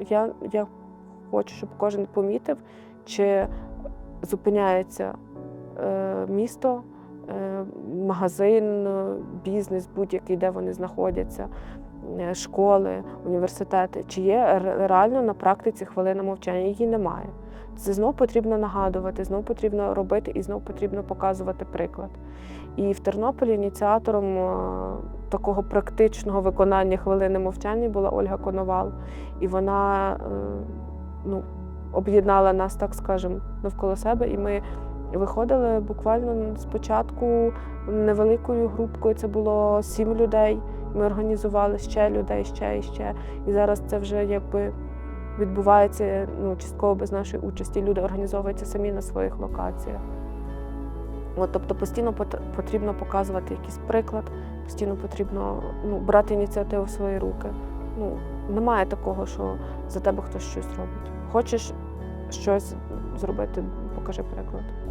Я, я хочу, щоб кожен помітив, чи зупиняється е, місто, е, магазин, бізнес, будь-який, де вони знаходяться, е, школи, університети, чи є реально на практиці хвилина мовчання. Її немає. Це знов потрібно нагадувати, знов потрібно робити і знов потрібно показувати приклад. І в Тернополі ініціатором е, такого практичного виконання хвилини мовчання була Ольга Коновал. І вона е, ну, об'єднала нас, так скажемо, навколо себе. І ми виходили буквально спочатку невеликою групкою. Це було сім людей. Ми організували ще людей, ще і ще. І зараз це вже якби відбувається ну, частково без нашої участі. Люди організовуються самі на своїх локаціях. От, тобто постійно потрібно показувати якийсь приклад, постійно потрібно ну, брати ініціативу в свої руки. Ну, немає такого, що за тебе хтось щось робить. Хочеш щось зробити, покажи приклад.